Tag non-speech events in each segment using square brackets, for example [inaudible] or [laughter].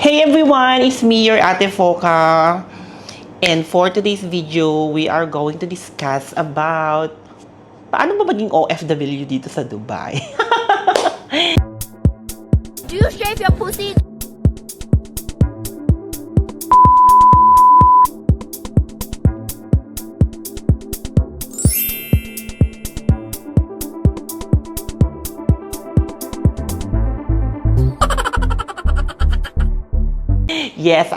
Hey everyone, it's me, your Ate Foka. And for today's video, we are going to discuss about paano ba maging OFW dito sa Dubai. [laughs] Do you shave your pussy?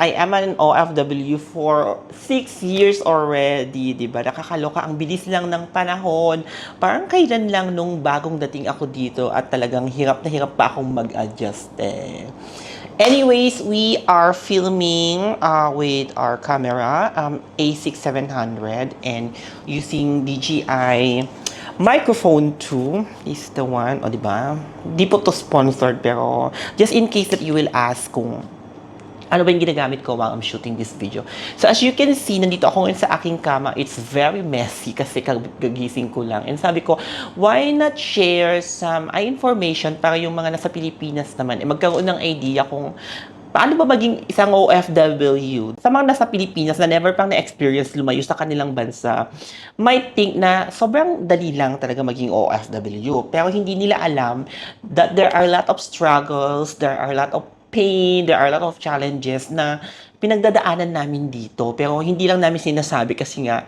I am an OFW for six years already, di ba? Nakakaloka, ang bilis lang ng panahon. Parang kailan lang nung bagong dating ako dito at talagang hirap na hirap pa akong mag-adjust eh. Anyways, we are filming uh, with our camera, um, A6700, and using DJI microphone 2 is the one, o di ba? Di po to sponsored, pero just in case that you will ask kung ano ba yung ginagamit ko while I'm shooting this video. So as you can see, nandito ako ngayon sa aking kama. It's very messy kasi kagising ko lang. And sabi ko, why not share some uh, information para yung mga nasa Pilipinas naman, eh, magkaroon ng idea kung paano ba maging isang OFW? Sa mga nasa Pilipinas na never pang na-experience lumayo sa kanilang bansa, might think na sobrang dali lang talaga maging OFW. Pero hindi nila alam that there are a lot of struggles, there are a lot of pain, there are a lot of challenges na pinagdadaanan namin dito. Pero hindi lang namin sinasabi kasi nga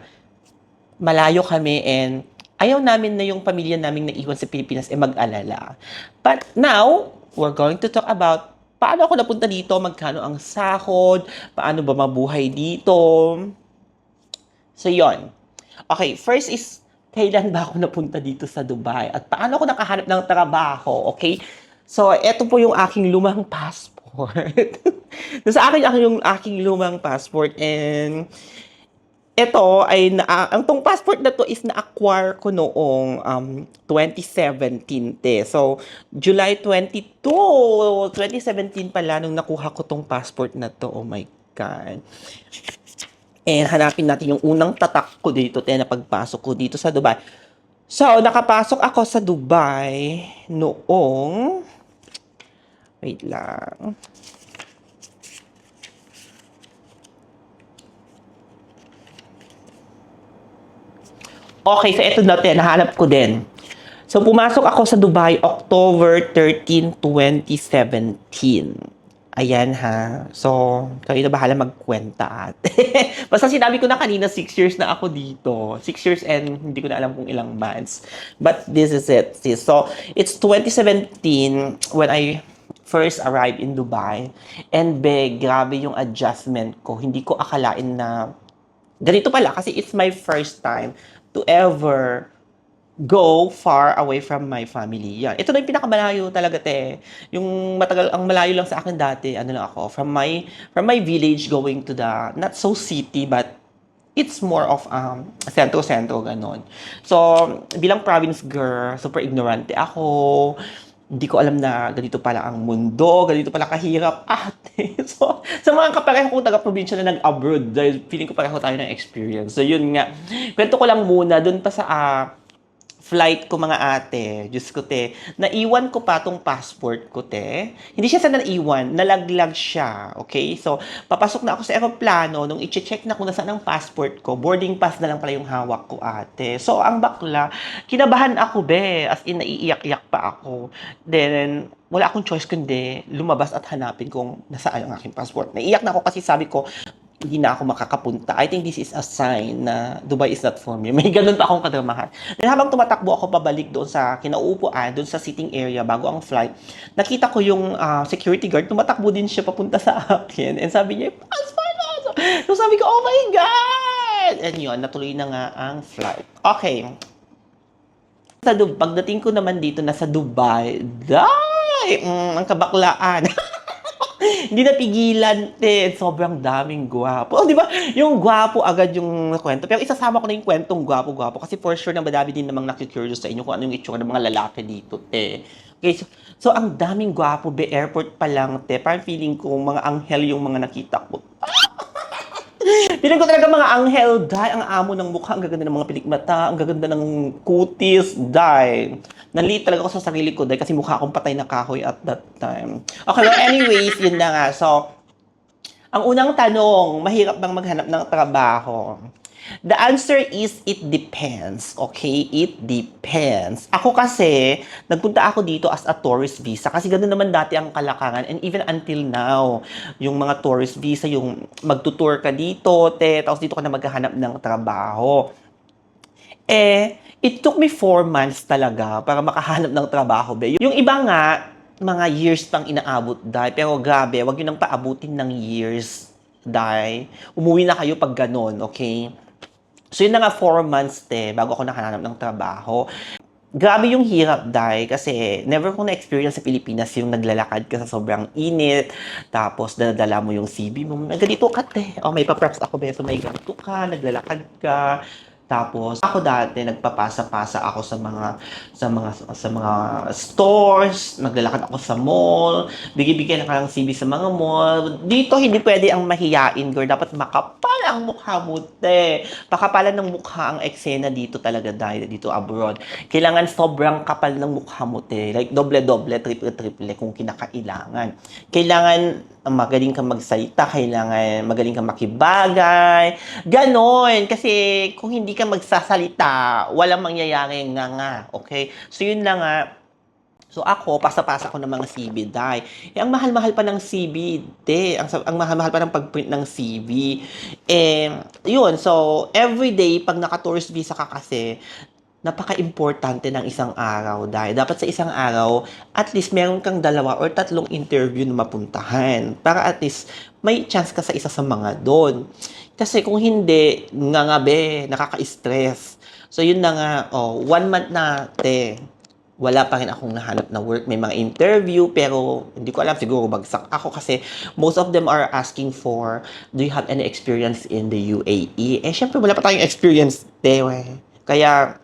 malayo kami and ayaw namin na yung pamilya namin naiwan sa Pilipinas eh mag-alala. But now, we're going to talk about paano ako napunta dito, magkano ang sahod, paano ba mabuhay dito. So, yon. Okay, first is, kailan ba ako napunta dito sa Dubai? At paano ako nakahanap ng trabaho? Okay? So, eto po yung aking lumang passport. [laughs] sa akin ang yung aking lumang passport and ito ay na, ang tong passport na to is na-acquire ko noong um, 2017 te. So, July 22, 2017 pala nung nakuha ko tong passport na to. Oh my God. And hanapin natin yung unang tatak ko dito te na pagpasok ko dito sa Dubai. So, nakapasok ako sa Dubai noong Wait lang. Okay, so ito na, nahanap ko din. So, pumasok ako sa Dubai October 13, 2017. Ayan ha. So, kayo na bahala magkwenta at. [laughs] Basta sinabi ko na kanina, 6 years na ako dito. 6 years and hindi ko na alam kung ilang months. But this is it. sis. So, it's 2017 when I first arrived in Dubai. And be, grabe yung adjustment ko. Hindi ko akalain na ganito pala kasi it's my first time to ever go far away from my family. Yan. Ito na yung pinakamalayo talaga, te. Yung matagal, ang malayo lang sa akin dati, ano lang ako, from my, from my village going to the, not so city, but it's more of um, sentro-sentro, ganon. So, bilang province girl, super ignorante ako. Hindi ko alam na ganito pala ang mundo, ganito pala kahirap ate. [laughs] So, sa mga kapareho kong taga-probinsya na nag-abroad, dahil feeling ko pareho tayo ng experience. So, yun nga. Kwento ko lang muna, dun pa sa ah, flight ko mga ate, Diyos ko te, naiwan ko pa tong passport ko te. Hindi siya sa naiwan, nalaglag siya, okay? So, papasok na ako sa aeroplano, nung i-check na kung nasaan ang passport ko, boarding pass na lang pala yung hawak ko ate. So, ang bakla, kinabahan ako be, as in naiiyak-iyak pa ako. Then, wala akong choice kundi lumabas at hanapin kung nasaan ang aking passport. Naiiyak na ako kasi sabi ko, hindi na ako makakapunta. I think this is a sign na Dubai is not for me. [laughs] May ganun pa akong kadramahan. Then habang tumatakbo ako pabalik doon sa kinauupuan, doon sa sitting area bago ang flight, nakita ko yung uh, security guard, tumatakbo din siya papunta sa [laughs] akin. And sabi niya, passport mo! So sabi ko, oh my God! And yun, natuloy na nga ang flight. Okay. Sa Dubai, pagdating ko naman dito na sa Dubai, day! Mm, ang kabaklaan. [laughs] hindi napigilan din. Sobrang daming gwapo. Oh, di ba? Yung gwapo agad yung kwento. Pero isasama ko na yung kwentong gwapo-gwapo. Kasi for sure na madami din namang nakikurious sa inyo kung ano yung itsura ng mga lalaki dito, te. Okay, so, so ang daming gwapo, be airport pa lang, te. Parang feeling ko mga anghel yung mga nakita ko. [laughs] Piling ko talaga mga anghel, dahil ang amo ng mukha, ang gaganda ng mga pilikmata, ang gaganda ng kutis, dahil. Nalit talaga ako sa sarili ko dahil kasi mukha akong patay na kahoy at that time. Okay, well anyways, yun na nga. So, Ang unang tanong, mahirap bang maghanap ng trabaho? The answer is, it depends. Okay? It depends. Ako kasi, nagpunta ako dito as a tourist visa kasi ganoon naman dati ang kalakaran and even until now, yung mga tourist visa, yung magtutour ka dito, te, tapos dito ka na maghahanap ng trabaho. Eh, it took me four months talaga para makahanap ng trabaho. Be. Yung iba nga, mga years pang inaabot dahil. Pero grabe, wag yun ang paabutin ng years dahil. Umuwi na kayo pag ganun, okay? So yun na nga, four months te, bago ako nakahanap ng trabaho. Grabe yung hirap dahil kasi never ko na-experience sa Pilipinas yung naglalakad ka sa sobrang init, tapos dadala mo yung CV mo, ganito ka te. Oh, may pa-props ako beso, may ganito ka, naglalakad ka, tapos ako dati nagpapasa-pasa ako sa mga sa mga sa mga stores, naglalakad ako sa mall, bigay-bigay na lang CV sa mga mall. Dito hindi pwede ang mahiyain, girl. Dapat makapal ang mukha mo, te. Pakapalan ng mukha ang eksena dito talaga dahil dito abroad. Kailangan sobrang kapal ng mukha mo, te. Like doble-doble, triple-triple kung kinakailangan. Kailangan magaling kang magsalita, kailangan magaling kang makibagay. Ganon. Kasi kung hindi ka magsasalita, walang mangyayari nga nga. Okay? So, yun lang nga. So ako, pasa-pasa ko ng mga CV, dai. Eh, ang mahal-mahal pa ng CV, de. Ang, ang mahal-mahal pa ng pag-print ng CV. Eh, yun. So, everyday, pag naka-tourist visa ka kasi, napaka-importante ng isang araw dahil dapat sa isang araw at least meron kang dalawa or tatlong interview na mapuntahan para at least may chance ka sa isa sa mga doon. Kasi kung hindi, nga nga be, nakaka-stress. So yun na nga, oh, one month na, te, wala pa rin akong nahanap na work. May mga interview, pero hindi ko alam, siguro bagsak ako kasi most of them are asking for, do you have any experience in the UAE? Eh, syempre, wala pa tayong experience, te, we. Kaya,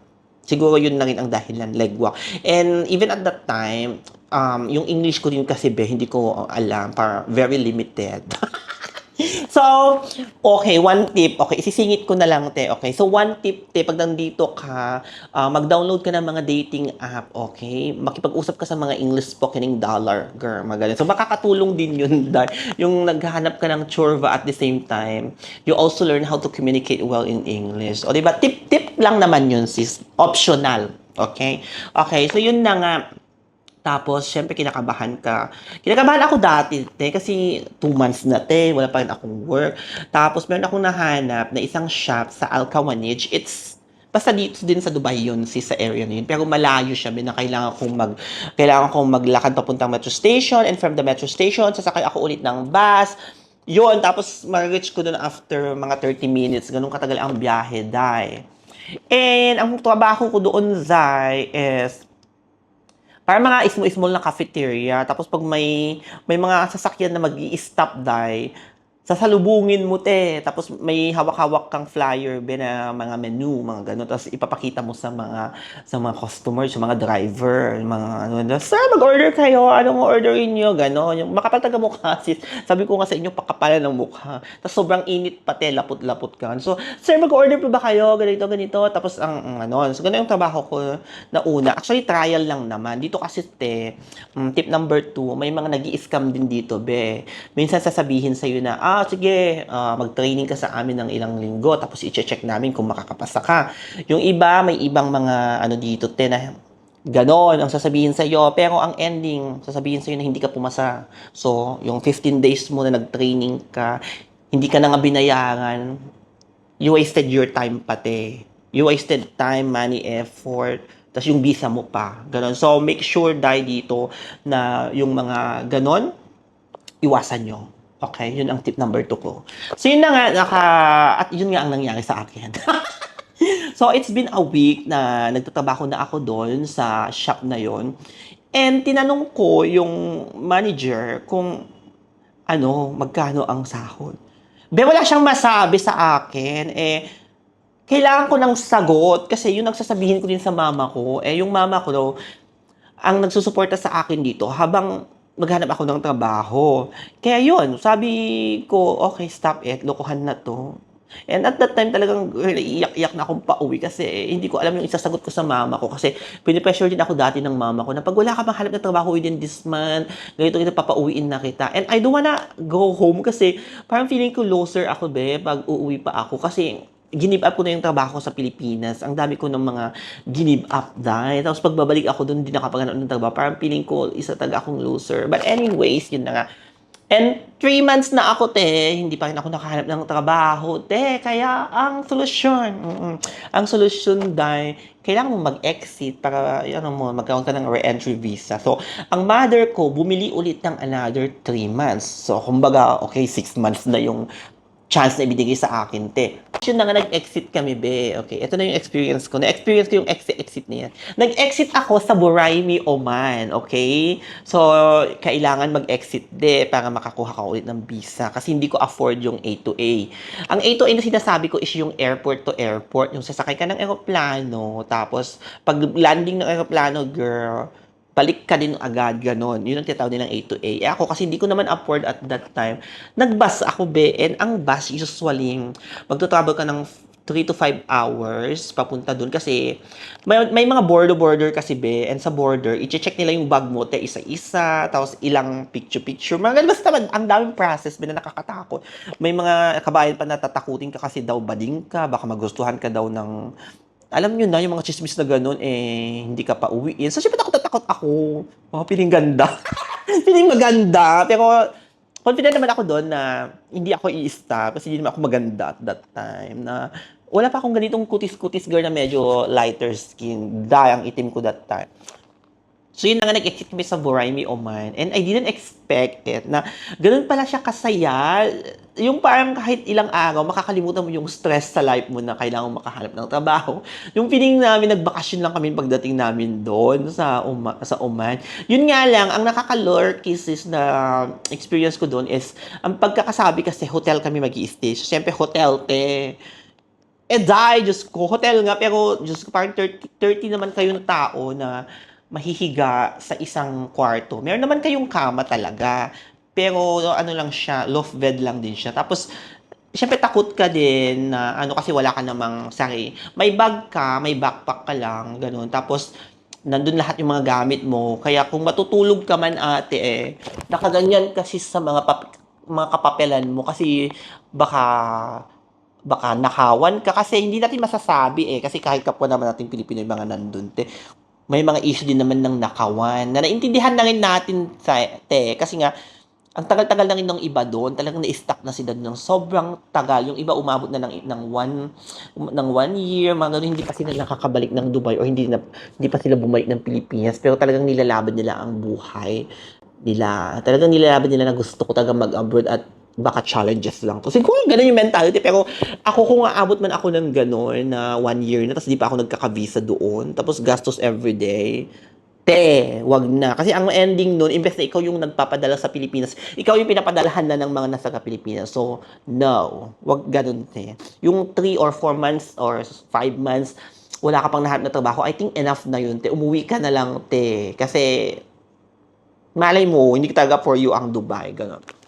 siguro yun na rin ang dahilan, legwak. And even at that time, um, yung English ko din kasi, be, hindi ko alam, para very limited. [laughs] [laughs] So, okay, one tip. Okay, isisingit ko na lang, te. Okay, so one tip, te, pag nandito ka, ah, mag-download ka ng mga dating app, okay? Makipag-usap ka sa mga English spokening dollar, girl, magaling. So, makakatulong din yun, [laughs] dahil yung naghahanap ka ng chorva at the same time, you also learn how to communicate well in English. O, di ba? Tip-tip lang naman yun, sis. Optional. Okay? Okay, so yun na nga. Tapos, syempre, kinakabahan ka. Kinakabahan ako dati, te, kasi two months na, te, wala pa rin akong work. Tapos, meron akong nahanap na isang shop sa Alcawanich. It's, basta dito din sa Dubai yun, sis, sa area na yun. Pero malayo siya, na kailangan kong mag, kailangan kong maglakad papuntang metro station, and from the metro station, sasakay ako ulit ng bus. Yun, tapos, ma-reach ko dun after mga 30 minutes. Ganun katagal ang biyahe, dai. And, ang trabaho ko doon, Zai, is, Parang mga ismo-ismol na cafeteria. Tapos pag may may mga sasakyan na mag stop die, sasalubungin mo te. Tapos may hawak-hawak kang flyer be na mga menu, mga ganun. Tapos ipapakita mo sa mga sa mga customers, sa mga driver, mga ano, Sir, mag-order kayo. Anong orderin nyo? Ganon. Yung makapal taga mukha, sis. Sabi ko nga sa inyo, pakapalan ng mukha. Tapos sobrang init pati, lapot-lapot ka. So, Sir, mag-order pa ba kayo? Ganito, ganito. Tapos ang, ang ano. So, ganun yung trabaho ko na una. Actually, trial lang naman. Dito kasi, te, mm, tip number two, may mga nag scam din dito, be. Minsan sasabihin sa'yo na, ah, sige, ah, mag-training ka sa amin ng ilang linggo, tapos i-check namin kung makakapasa ka. Yung iba, may ibang mga, ano dito, te, na ganon ang sasabihin sa'yo. Pero ang ending, sasabihin sa'yo na hindi ka pumasa. So, yung 15 days mo na nag-training ka, hindi ka na nga binayaran, you wasted your time pati. You wasted time, money, effort, tapos yung visa mo pa. Ganon. So, make sure dahil dito na yung mga ganon, iwasan nyo. Okay, yun ang tip number two ko. So, yun na nga, naka, at yun nga ang nangyari sa akin. [laughs] so, it's been a week na nagtatrabaho na ako doon sa shop na yon And tinanong ko yung manager kung ano, magkano ang sahod. Be, wala siyang masabi sa akin. Eh, kailangan ko ng sagot kasi yun ang sasabihin ko din sa mama ko. Eh, yung mama ko daw, ang nagsusuporta sa akin dito habang maghanap ako ng trabaho. Kaya yun, sabi ko, okay, stop it, lokohan na to. And at that time talagang iyak-iyak na akong pauwi kasi hindi ko alam yung isasagot ko sa mama ko kasi pinipressure din ako dati ng mama ko na pag wala ka pang hanap na trabaho within this month, ganito kita papauwiin na kita. And I don't wanna go home kasi parang feeling ko loser ako be pag uuwi pa ako kasi ginib up ko na yung trabaho sa Pilipinas. Ang dami ko ng mga ginib up dahil. Tapos pagbabalik ako doon, hindi nakapaghanap ng trabaho. Parang feeling ko, isa talaga akong loser. But anyways, yun na nga. And three months na ako, te, hindi pa rin ako nakahanap ng trabaho, te. Kaya ang solusyon, mm, ang solusyon dahil kailangan mo mag-exit para ano mo, magkaroon ka ng re-entry visa. So, ang mother ko, bumili ulit ng another three months. So, kumbaga, okay, six months na yung chance na ibigay sa akin, te. Yun na nga, nag-exit kami, be. Okay, ito na yung experience ko. Na-experience ko yung exit-exit na yan. Nag-exit ako sa Buraimi, Oman, okay? So, kailangan mag-exit, de, para makakuha ka ulit ng visa. Kasi hindi ko afford yung A to A. Ang A to A na sinasabi ko is yung airport to airport. Yung sasakay ka ng aeroplano, tapos pag landing ng aeroplano, girl, balik ka din agad, ganon. Yun ang tinatawag nilang A to A. Eh ako, kasi hindi ko naman afford at that time, nag-bus ako, be. And ang bus, usually, magto-travel ka ng 3 to 5 hours papunta dun kasi may, may mga border-border kasi be and sa border, i-check nila yung bag mo te isa-isa tapos ilang picture-picture mga basta man, ang daming process be na nakakatakot may mga kabayan pa natatakutin ka kasi daw bading ka baka magustuhan ka daw ng alam nyo na, yung mga chismis na ganun, eh, hindi ka pa uwiin. So, syempre, takot takot ako. Oh, piling ganda. [laughs] piling maganda. Pero, confident naman ako doon na hindi ako i-stop kasi hindi naman ako maganda at that time na wala pa akong ganitong kutis-kutis girl na medyo lighter skin. Dahil ang itim ko that time. So yun na nga, nag-exit kami sa Buraimi, Oman. And I didn't expect it na ganun pala siya kasaya. Yung parang kahit ilang araw, makakalimutan mo yung stress sa life mo na kailangan makahanap ng trabaho. Yung feeling namin, nagbakasyon lang kami pagdating namin doon sa, Uma, sa Oman. Yun nga lang, ang nakaka-lure kisses na experience ko doon is, ang pagkakasabi kasi hotel kami mag stay So, syempre, hotel, te. Eh, die, Diyos ko. Hotel nga, pero, Diyos ko, parang 30, 30 naman kayo na tao na mahihiga sa isang kwarto. Meron naman kayong kama talaga. Pero ano lang siya, loft bed lang din siya. Tapos, syempre takot ka din na ano kasi wala ka namang sari. May bag ka, may backpack ka lang, ganun. Tapos, nandun lahat yung mga gamit mo. Kaya kung matutulog ka man ate eh, nakaganyan kasi sa mga pap- mga kapapelan mo kasi baka baka nakawan ka kasi hindi natin masasabi eh kasi kahit kapwa naman natin Pilipino yung mga nandun te may mga issue din naman ng nakawan na naintindihan na rin natin sa te kasi nga ang tagal-tagal na rin ng iba doon talagang na-stuck na sila ng sobrang tagal yung iba umabot na ng ng one ng one year mga ganun, hindi pa sila nakakabalik ng Dubai o hindi na hindi pa sila bumalik ng Pilipinas. Pero talagang nilalaban nila ang buhay nila. Talagang nilalaban nila na gusto ko talaga mag-abroad at baka challenges lang to. Siguro ganun yung mentality. Pero ako kung aabot man ako ng gano'n na one year na, tapos di pa ako nagkaka-visa doon, tapos gastos everyday, te, wag na. Kasi ang ending nun, imbes na ikaw yung nagpapadala sa Pilipinas, ikaw yung pinapadalahan na ng mga nasa Pilipinas. So, no. Wag ganun, te. Yung 3 or 4 months or 5 months, wala ka pang nahanap na trabaho, I think enough na yun, te. Umuwi ka na lang, te. Kasi, malay mo, hindi talaga for you ang Dubai. Ganun.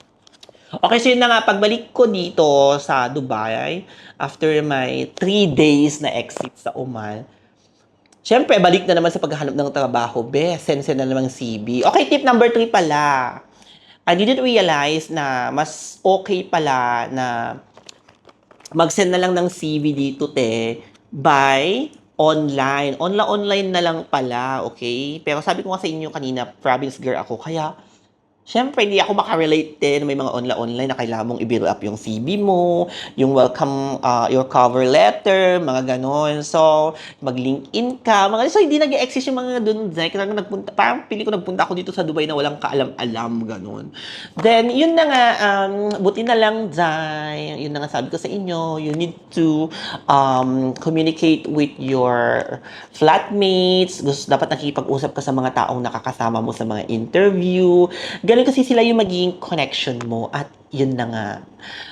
Okay, so yun na nga, pagbalik ko dito sa Dubai, after my three days na exit sa Oman, syempre, balik na naman sa paghahanap ng trabaho. Be, send na naman CV. Okay, tip number three pala. I didn't realize na mas okay pala na mag-send na lang ng CV dito, te, by online. Online, online na lang pala, okay? Pero sabi ko nga sa inyo kanina, province girl ako, kaya Siyempre, hindi ako makarelate din. May mga online-online na kailangan mong i-build up yung CV mo, yung welcome, uh, your cover letter, mga ganon. So, mag-LinkedIn ka, mga So, hindi nag-exist yung mga dun, Zek. Parang, nagpunta, parang pili ko nagpunta ako dito sa Dubai na walang kaalam-alam, ganon. Then, yun na nga, um, buti na lang, Zay. Yun na nga sabi ko sa inyo, you need to um, communicate with your flatmates. Gusto, dapat nakikipag-usap ka sa mga taong nakakasama mo sa mga interview ganun kasi sila yung magiging connection mo at yun na nga.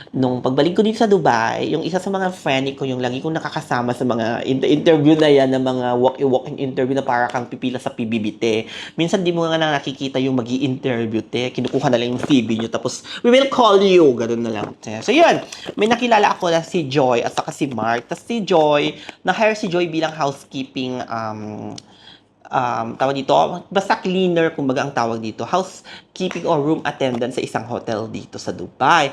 Nung pagbalik ko dito sa Dubai, yung isa sa mga friend ko, yung lagi kong nakakasama sa mga inter- interview na yan, na mga walk-in-walk-in interview na para kang pipila sa PBBT. Minsan di mo nga na nakikita yung mag interview te. Kinukuha na lang yung CV nyo, tapos we will call you. Ganun na lang. te. So yun, may nakilala ako na si Joy at saka si Mark. Tapos si Joy, na-hire si Joy bilang housekeeping um, um, tawag dito, basta cleaner, kumbaga ang tawag dito, housekeeping or room attendant sa isang hotel dito sa Dubai.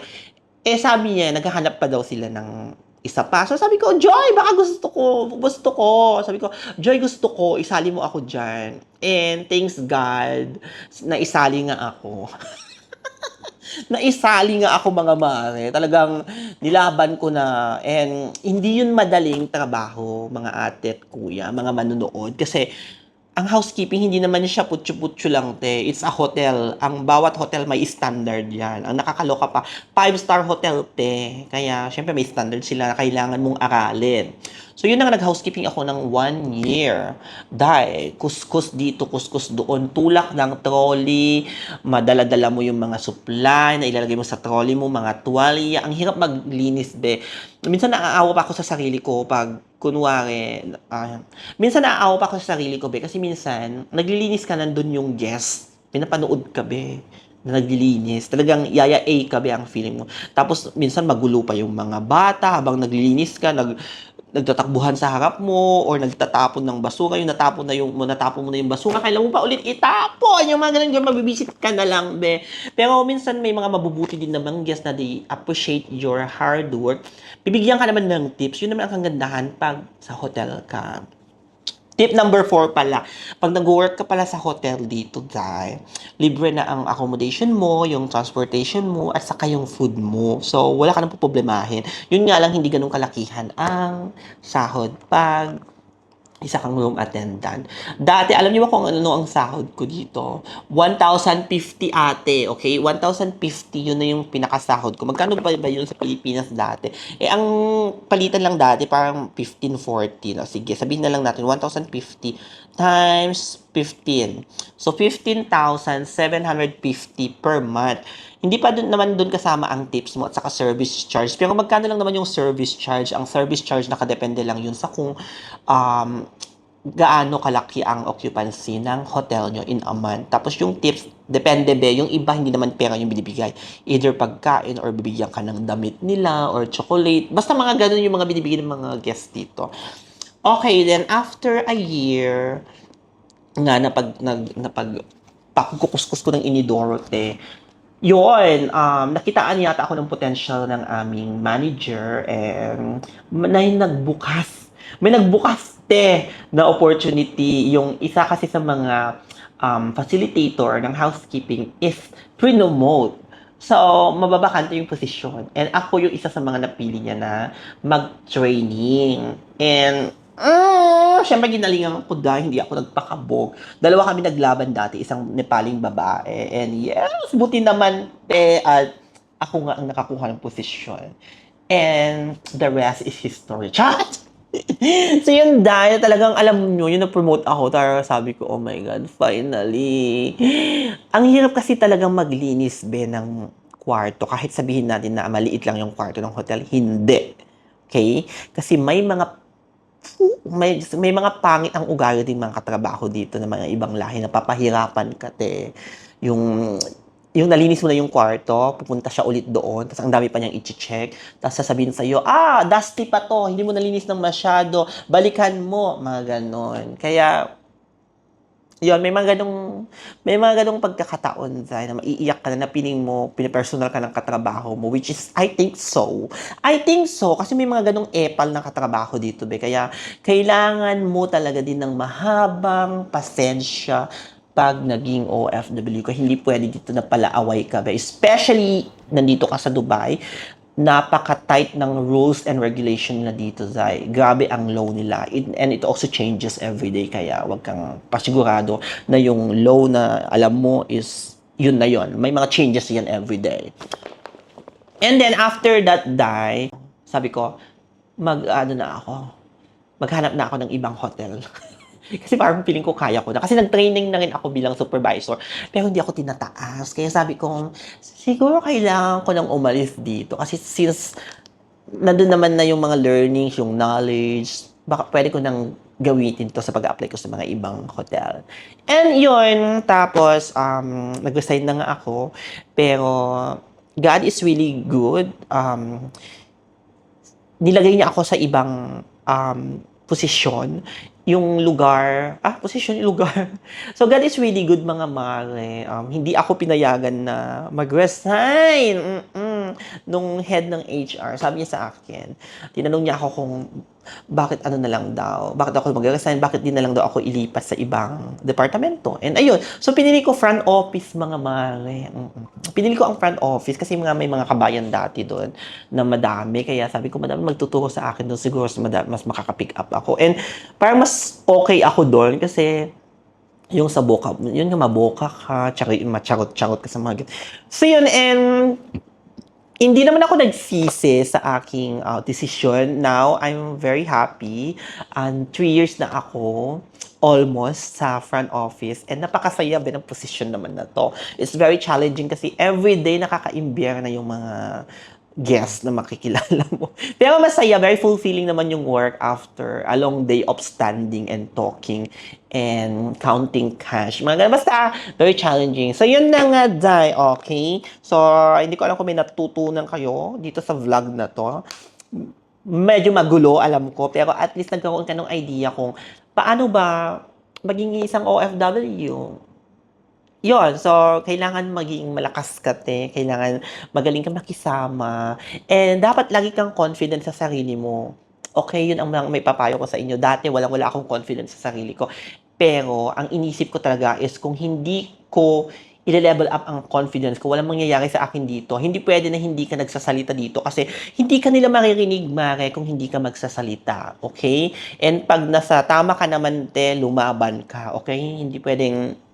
Eh sabi niya, naghahanap pa daw sila ng isa pa. So sabi ko, Joy, baka gusto ko, gusto ko. Sabi ko, Joy, gusto ko, isali mo ako dyan. And thanks God, na isali nga ako. [laughs] naisali nga ako mga mare. Talagang nilaban ko na. And hindi yun madaling trabaho, mga ate at kuya, mga manunood. Kasi ang housekeeping, hindi naman siya putyo-putyo lang, te. It's a hotel. Ang bawat hotel may standard yan. Ang nakakaloka pa, five-star hotel, te. Kaya, syempre may standard sila na kailangan mong aralin. So, yun na nga, nag-housekeeping ako ng one year. Dahil, kuskus dito, kuskus doon, tulak ng trolley, madala-dala mo yung mga supply na ilalagay mo sa trolley mo, mga tuwalya. Ang hirap maglinis, be. Minsan naaawa pa ako sa sarili ko pag, kunwari, ah, minsan naaawa pa ako sa sarili ko, be, kasi minsan, naglilinis ka nandun yung guest, pinapanood ka, be na naglilinis. Talagang yaya A ka be ang feeling mo. Tapos minsan magulo pa yung mga bata habang naglilinis ka, nag nagtatakbuhan sa harap mo or nagtatapon ng basura, yung natapon na yung natapon mo na yung basura, kailan mo pa ulit itapon. Yung mga ganun, mabibisit ka na lang, be. Pero minsan may mga mabubuti din naman guess na they appreciate your hard work. Bibigyan ka naman ng tips. Yun naman ang kagandahan pag sa hotel ka. Tip number four pala, pag nag-work ka pala sa hotel dito, guys, libre na ang accommodation mo, yung transportation mo, at saka yung food mo. So, wala ka nang problemahin. Yun nga lang, hindi ganun kalakihan ang sahod pag isa kang room attendant. Dati, alam niyo ba kung ano ang sahod ko dito? 1,050 ate, okay? 1,050 yun na yung pinakasahod ko. Magkano ba ba yun sa Pilipinas dati? Eh, ang palitan lang dati, parang 1540. No? Sige, sabihin na lang natin, 1,050 times 15. So, 15,750 per month. Hindi pa dun, naman dun kasama ang tips mo at saka service charge. Pero magkano lang naman yung service charge? Ang service charge nakadepende lang yun sa kung um, gaano kalaki ang occupancy ng hotel nyo in a month. Tapos yung tips, depende be, yung iba hindi naman pera yung binibigay. Either pagkain or bibigyan ka ng damit nila or chocolate. Basta mga ganun yung mga binibigay ng mga guests dito. Okay, then after a year, nga napag nag napag pagkukuskus ko ng inidoro te yun, um, nakitaan yata ako ng potential ng aming manager and may nagbukas. May nagbukas te na opportunity. Yung isa kasi sa mga um, facilitator ng housekeeping is pre-nomote. So, mababakante yung posisyon. And ako yung isa sa mga napili niya na mag-training. And, mm, syempre ginalingan ko dahil hindi ako nagpakabog. Dalawa kami naglaban dati, isang Nepaling babae. And yes, buti naman eh, at ako nga ang nakakuha ng posisyon. And the rest is history. [laughs] Chat! so yun dahil talagang alam nyo, yun na-promote ako. Tara sabi ko, oh my God, finally. Ang hirap kasi talagang maglinis be ng kwarto. Kahit sabihin natin na maliit lang yung kwarto ng hotel, hindi. Okay? Kasi may mga may, may mga pangit ang ugali din mga katrabaho dito ng mga ibang lahi na papahirapan ka te. Yung yung nalinis mo na yung kwarto, pupunta siya ulit doon, tapos ang dami pa niyang i-check, tapos sasabihin sa iyo, ah, dusty pa to, hindi mo nalinis ng masyado, balikan mo, mga ganon. Kaya, yun, may mga ganong, may mga ganong pagkakataon dahil na maiiyak ka na na mo, pinipersonal ka ng katrabaho mo, which is, I think so. I think so, kasi may mga ganong epal ng katrabaho dito, be. Kaya, kailangan mo talaga din ng mahabang pasensya pag naging OFW ka. Hindi pwede dito na palaaway ka, be. Especially, nandito ka sa Dubai, napaka-tight ng rules and regulation nila dito, Zai. Grabe ang law nila. It, and it also changes every day. Kaya wag kang pasigurado na yung law na alam mo is yun na yun. May mga changes yan every day. And then after that die, sabi ko, mag ano na ako, maghanap na ako ng ibang hotel. [laughs] Kasi parang feeling ko kaya ko na. Kasi nag-training na rin ako bilang supervisor. Pero hindi ako tinataas. Kaya sabi ko, siguro kailangan ko nang umalis dito. Kasi since nandun naman na yung mga learnings, yung knowledge, baka pwede ko nang gawitin to sa pag-apply ko sa mga ibang hotel. And yun, tapos, um, nag-resign na nga ako. Pero, God is really good. Um, nilagay niya ako sa ibang um, posisyon. Yung lugar, ah, posisyon, yung lugar. [laughs] So, God is really good, mga mare. Um, hindi ako pinayagan na mag-resign. Mm-mm. Nung head ng HR, sabi niya sa akin, tinanong niya ako kung bakit ano na lang daw, bakit ako mag-resign, bakit di na lang daw ako ilipat sa ibang departamento. And ayun, so pinili ko front office mga mare. Pinili ko ang front office kasi mga may mga kabayan dati doon na madami. Kaya sabi ko, madami magtuturo sa akin doon. Siguro mas, madami, makaka-pick up ako. And parang mas okay ako doon kasi yung sa boka, yun nga maboka ka, tsaka macharot-charot ka sa mga So yun, and hindi naman ako nagsisi sa aking uh, decision. Now, I'm very happy. And three years na ako almost sa front office and napakasaya din ang position naman na to. It's very challenging kasi everyday nakaka-imbier na yung mga guests na makikilala mo. [laughs] Pero masaya, very fulfilling naman yung work after a long day of standing and talking and counting cash. Mga ganun. Basta, very challenging. So, yun na nga, Dai. Okay? So, hindi ko alam kung may natutunan kayo dito sa vlog na to. Medyo magulo, alam ko. Pero at least nagkaroon ka ng idea kung paano ba maging isang OFW yon so kailangan maging malakas ka te, kailangan magaling ka makisama, and dapat lagi kang confident sa sarili mo. Okay, yun ang may papayo ko sa inyo. Dati walang wala akong confidence sa sarili ko. Pero ang inisip ko talaga is kung hindi ko i-level up ang confidence ko, walang mangyayari sa akin dito. Hindi pwede na hindi ka nagsasalita dito kasi hindi ka nila maririnig, Mare, kung hindi ka magsasalita. Okay? And pag nasa tama ka naman, te, lumaban ka. Okay? Hindi pwedeng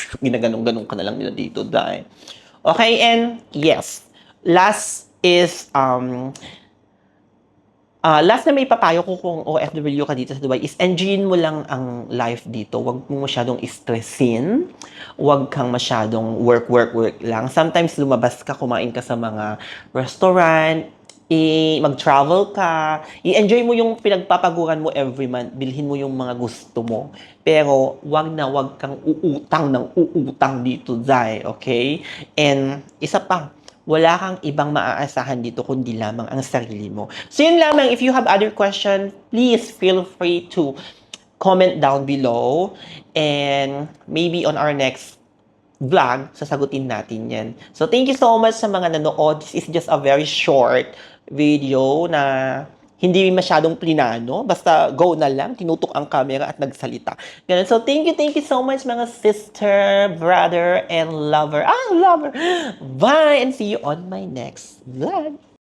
[laughs] ginaganong-ganong ka na lang nila dito dahil. Okay, and yes, last is, um, ah last na may papayo ko kung OFW ka dito sa Dubai is enjoyin mo lang ang life dito. Huwag mo masyadong stressin. Huwag kang masyadong work, work, work lang. Sometimes lumabas ka, kumain ka sa mga restaurant, mag-travel ka, i-enjoy mo yung pinagpapaguran mo every month, bilhin mo yung mga gusto mo. Pero wag na wag kang uutang ng uutang dito, Zai, okay? And isa pa, wala kang ibang maaasahan dito kundi lamang ang sarili mo. So yun lamang, if you have other question, please feel free to comment down below and maybe on our next vlog, sasagutin natin yan. So, thank you so much sa mga nanood. This is just a very short video na hindi masyadong plinano. Basta go na lang, tinutok ang camera at nagsalita. Ganun. So, thank you, thank you so much mga sister, brother, and lover. Ah, lover! Bye! And see you on my next vlog.